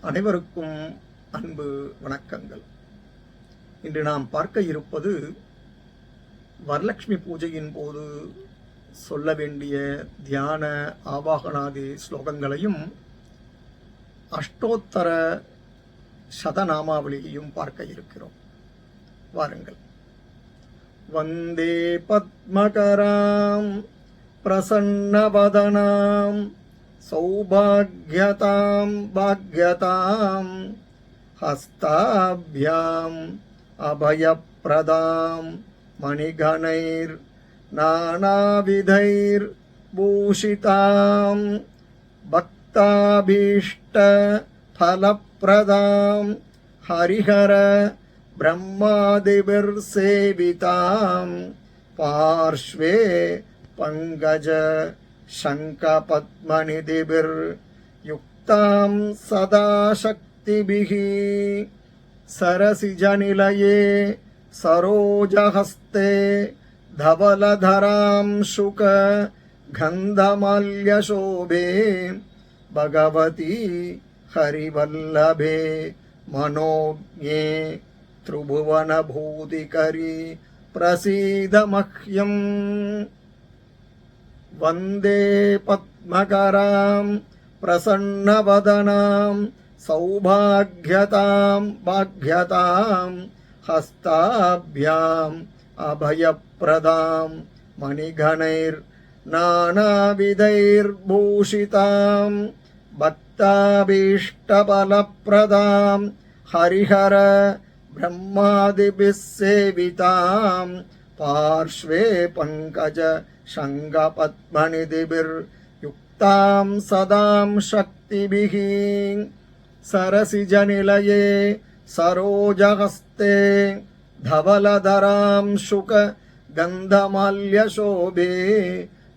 அனைவருக்கும் அன்பு வணக்கங்கள். இன்று நாம் பார்க்க இருப்பது வரலட்சுமி பூஜையின் போது சொல்ல வேண்டிய தியான ஆவாகனாதி ஸ்லோகங்களையும் அஷ்டோத்தர சதநாமாவளியையும் பார்க்க இருக்கிறோம். வாருங்கள். வந்தே பத்மகராம் பிரசன்னவதனாம் सौभाग्यतां भाग्यतां हस्ताभ्याम् अभयप्रदां मणिगणैर्नानाविधैर्भूषितां भक्ताभीष्टफलप्रदां हरिहर ब्रह्मादिभिर्सेवितां पार्श्वे पङ्कज शङ्खपद्मनिधिभिर्युक्तां सदा शक्तिभिः सरसिजनिलये सरोजहस्ते धवलधरां शुक गन्धमाल्यशोभे भगवती हरिवल्लभे मनोज्ञे त्रिभुवनभूतिकरी प्रसीद मह्यम् वन्दे पद्मकरां प्रसन्नवदनां सौभाग्यतां भाग्यतां हस्ताभ्याम् अभयप्रदां मणिगणैर्नानाविधैर्भूषितां भक्ताभीष्टबलप्रदां हरिहर ब्रह्मादिभिः सेवितां पार्श्वे पङ्कज शङ्खपद्मनिधिभिर्युक्तां सदां शक्तिभिः सरसिजनिलये सरोजहस्ते धवलधरां शुक गन्धमाल्यशोभे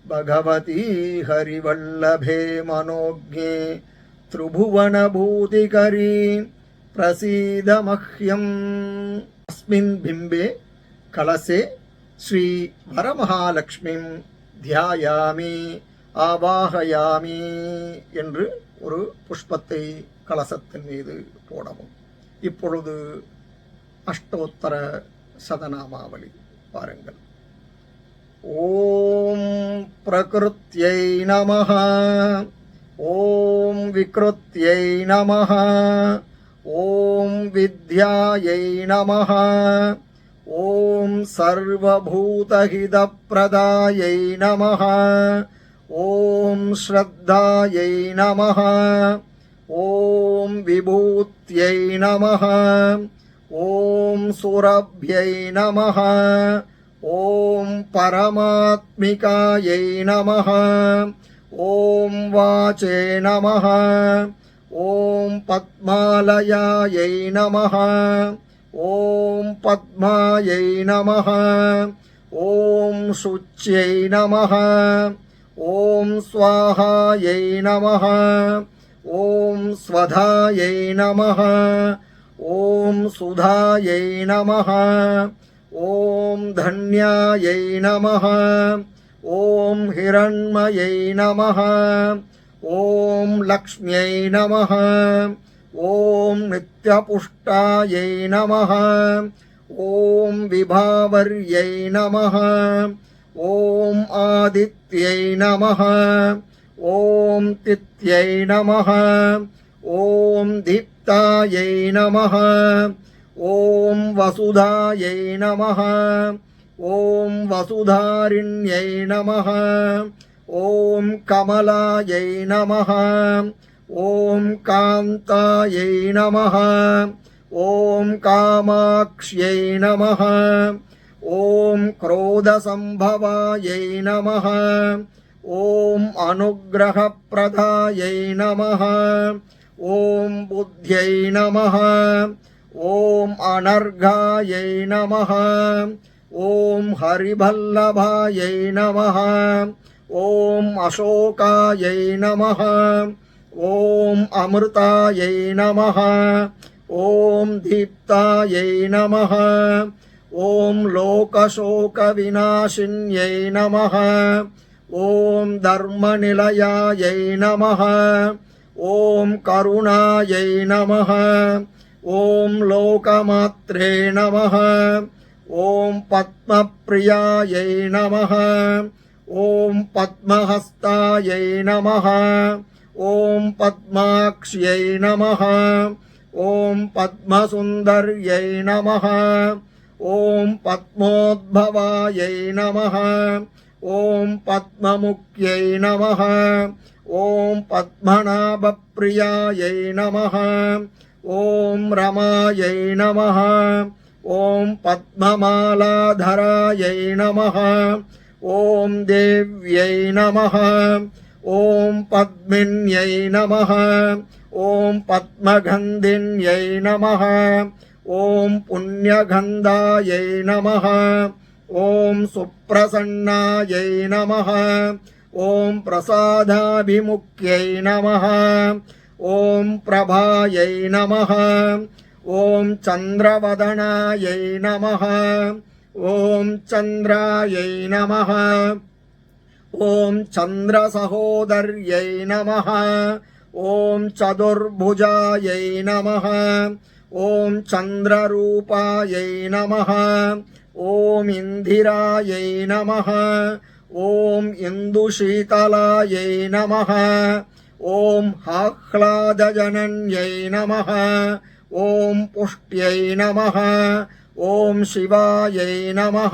भगवती हरिवल्लभे मनोज्ञे त्रिभुवनभूतिकरी प्रसीद मह्यम् अस्मिन् बिम्बे कलसे ஸ்ரீ வரமகாலட்சுமிம் தியாயாமி ஆவாகயாமி என்று ஒரு புஷ்பத்தை கலசத்தின் மீது போடவும். இப்பொழுது அஷ்டோத்தர சதநாமாவளி பாருங்கள். ஓம் பிரகிருத்யை நம ஓம் விக்ருத்யை நம ஓம் வித்யாயை நம ॐ सर्वभूतहितप्रदायै नमः। ॐ श्रद्धायै नमः। ॐ विभूत्यै नमः। ॐ सुरभ्यै नमः। ॐ परमात्मिकायै नमः। ॐ वाचे नमः। ॐ पद्मालयायै नमः ఓం పద్మాయై నమ. ఓం శుచ్యై నమ. ఓం స్వాహాయై నమ. ఓం స్వధాయై నమ. ఓం సుధాయై నమ. ఓం ధన్యాయై నమ. ఓం హిరణ్మయై నమ. ఓం లక్ష్మ్యై నమ. ஓம் நித்யபுஷ்டாயை நம ஓம் விபாவர்யை நம ஓம் ஆதித்யை நம ஓம் தித்யை நம ஓம் தீப்தாயை நம ஓம் வசுதாயை நம ஓம் வசுதாரிண்யை நம ஓம் கமலாயை நம ॐ कान्तायै नमः। ॐ कामाक्ष्यै नमः। ॐ क्रोधसम्भवायै नमः। ॐ अनुग्रहप्रदायै नमः। ॐ बुद्ध्यै नमः। ॐ अनर्घायै नमः। ॐ हरिभल्लभायै नमः। ॐ अशोकायै नमः ఓం అమృతాయై నమ. ఓం దీప్తాయై నమ. ఓం లోకశోక వినాశిన్యై నమ. ఓం ధర్మనిలయాయై నమ. ఓం కరుణాయై నమ. ఓం లోకమాత్రే నమ. ఓం పద్మప్రియాయై నమ. ఓం పద్మహస్తాయై నమ. ఓం పద్మాక్ష్యై నమ. ఓం పద్మసుందర్యై నమ. ఓం పద్మోద్భవాయై నమ. ఓం పద్మముఖ్యై నమ. ఓం పద్మనాభప్రియాయై నమ. ఓం రమాయై నమ. ఓం పద్మమాలాధరాయై నమ. ఓం దేవ్యై నమ. ఓం పద్మిన్యై నమ. ఓం పద్మగంధిన్యై నమ. ఓం పుణ్యగంధాయై నమ. ఓం సుప్రసన్నాయై నమ. ఓం ప్రసాదాభిముఖ్యై నమ. ఓం ప్రభాయై నమ. ఓం చంద్రవదనాయై నమ. ఓం చంద్రాయై నమ. ఓం చంద్రసహోదర్యై నమ. ఓం చతుర్భుజాయై నమ. ఓం చంద్రరూపాయై నమ. ఓం ఇందిరాయై నమ. ఓం ఇందుశీతలాయై నమ. ఓం ఆహ్లాదజనన్యై నమ. ఓం పుష్ట్యై నమ. ఓం శివాయై నమ.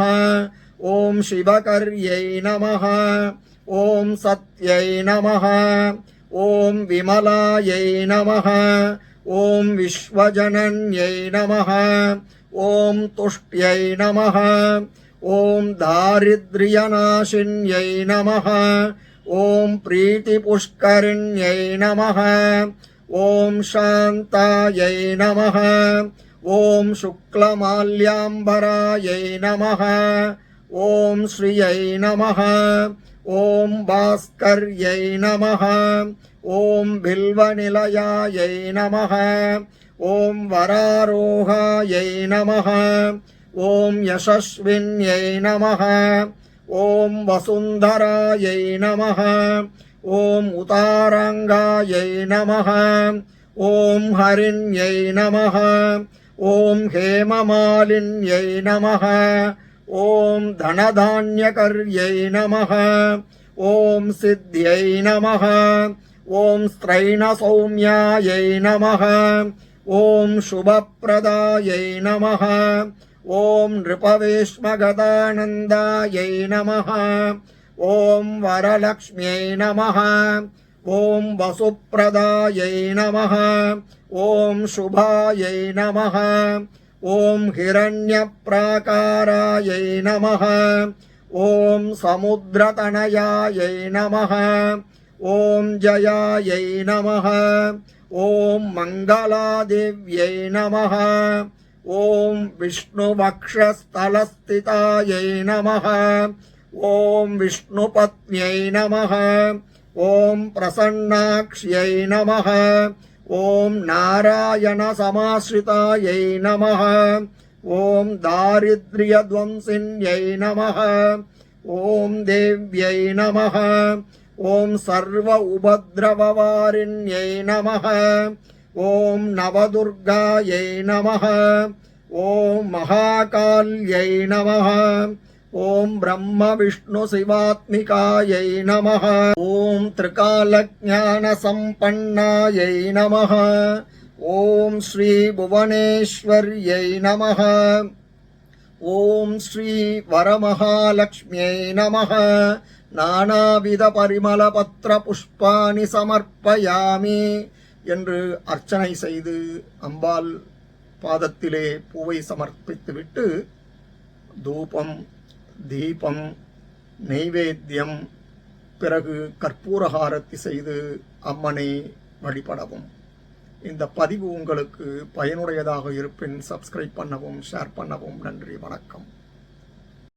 ॐ शिवकर्यै नमः। ॐ सत्यै नमः। ॐ विमलायै नमः। ॐ विश्वजनन्यै नमः। ॐ तुष्ट्यै नमः। ॐ दारिद्र्यनाशिन्यै नमः। ॐ प्रीतिपुष्करिण्यै नमः। ॐ शान्तायै नमः। ॐ शुक्लमाल्याम्बरायै नमः। ఓం శ్రియై నమ. ఓం భాస్కర్యై నమ. ఓం బిల్వనిలయాయై నమ. ఓం వరారోహాయై నమ. ఓం యశస్విన్యై నమ. ఓం వసుంధరాయై నమ. ఓం ఉతారంగాయై నమ. ఓం హరిణ్యై నమ. ఓం హేమమాలిన్యై నమ. ఓం ధనధాన్యకర్యై నమ. ఓం సిద్ధ్యై నమ. ఓం స్త్రైణ సౌమ్యాయై నమ. ఓం శుభప్రదాయై నమ. ఓం నృపవేష్మగదానందాయై నమ. ఓం వరలక్ష్మ్యై నమ. ఓం వసుప్రదాయై నమ. ఓం శుభాయై నమ. ॐ हिरण्यप्राकारायै नमः ॐ समुद्रतनयायै नमः ॐ जयायै नमः ॐ मङ्गलादेव्यै नमः ॐ विष्णुवक्षस्थलस्थितायै नमः ॐ विष्णुपत्न्यै नमः ॐ प्रसन्नाक्ष्यै नमः ஓம் நாராயண சமாஸ்ரிதாயை நம ஓம் தாரித்ரியத்வம்சின்யை நம ஓம் தேவ்யை நம ஓம் சர்வ உபதிரவவாரிண்யை நம ஓம் நவதுர்காயை நம ஓம் மகாகால்யை நம ஓம் பிரம்ம விஷ்ணு சிவாத்மிகாயை நம ஓம் திரிகால ஜான சம்பன்னாயை நம ஓம் ஸ்ரீ புவனேஸ்வர்யை நம ஓம் ஸ்ரீ வரமகாலட்சுமியை நம நானாவித பரிமள பத்திர புஷ்பாணி சமர்ப்பயாமி என்று அர்ச்சனை செய்து அம்பாள் பாதத்திலே பூவை சமர்ப்பித்துவிட்டு தூபம் தீபம் நெய்வேத்தியம் பிறகு கற்பூரஹாரத்தி செய்து அம்மனை வழிபடவும். இந்த பதிவு உங்களுக்கு பயனுடையதாக இருப்பின் சப்ஸ்கிரைப் பண்ணவும் ஷேர் பண்ணவும் நன்றி வணக்கம்.